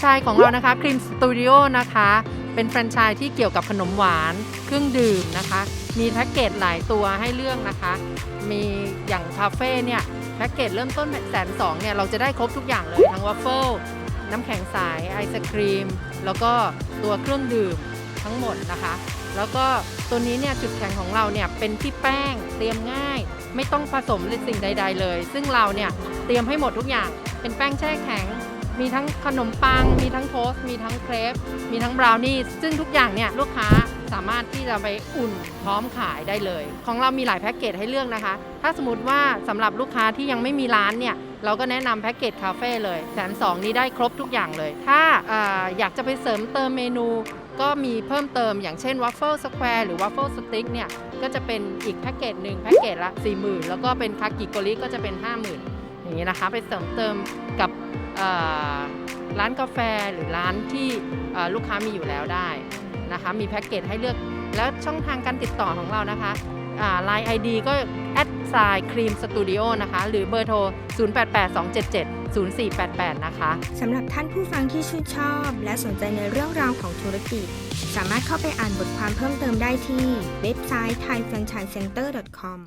ไชส์ของเรานะคะครีมสตูดิโอนะคะ เป็นแฟรนไชส์ที่เกี่ยวกับขนมหวานเครื่องดื่มนะคะ มีแพ็กเกจหลายตัวให้เลือกนะคะ มีอย่างคาเฟ่เนี่ยแพ็กเกจเริ่มต้นแสนสองเนี่ยเราจะได้ครบทุกอย่างเลยทั้งวัฟเฟิลน้ำแข็งใสไอศครีม แล้วก็ตัวเครื่องดื่มทั้งหมดนะคะ แล้วก็ตัวนี้เนี่ยจุดแข็งของเราเนี่ยเป็นที่แป้งเตรียมง่าย ไม่ต้องผสมสิ่งใด ๆ เลย ซึ่งเราเนี่ยเตรียมให้หมดทุกอย่างเป็นแป้งแช่แข็ง มีทั้งขนมปัง มีทั้งโทสต์มีทั้งเครปมีทั้งบราวนี่ซึ่งทุกอย่างเนี่ยลูกค้าสามารถที่จะไปอุ่นพร้อมขายได้เลย ของเรามีหลายแพ็กเกจให้เลือกนะคะ ถ้าสมมติว่าสำหรับลูกค้าที่ยังไม่มีร้านเนี่ยเราก็แนะนำแพ็กเกจคาเฟ่เลยแสนสองนี้ได้ครบทุกอย่างเลย ถ้าออยากจะไปเสริมเติมเมนูก็มีเพิ่มเติมอย่างเช่นวัฟเฟิลสแควร์หรือวัฟเฟิลสติ๊กเนี่ย ก็จะเป็นอีกแพ็กเกจหนึ่งแพ็กเกจละ 40,000 แล้วก็เป็นคากิโกริก็จะเป็น 50,000 อย่างนี้นะคะ ไปเสริมเติมกับานกาแฟหรือร้านที่ลูกค้ามีอยู่แล้วได้นะคะมีแพ็กเกจให้เลือกแล้วช่องทางการติดต่อของเรานะคะไลน์ไอดีก็แอดไซครีมสตูดิโอนะคะ หรือเบอร์โทร 0882770488 นะคะสำหรับท่านผู้ฟังที่ชื่นชอบ และสนใจในเรื่องราวของธุรกิจ สามารถเข้าไปอ่านบทความเพิ่มเติมได้ที่เว็บไซต์ thaifranchisecenter.com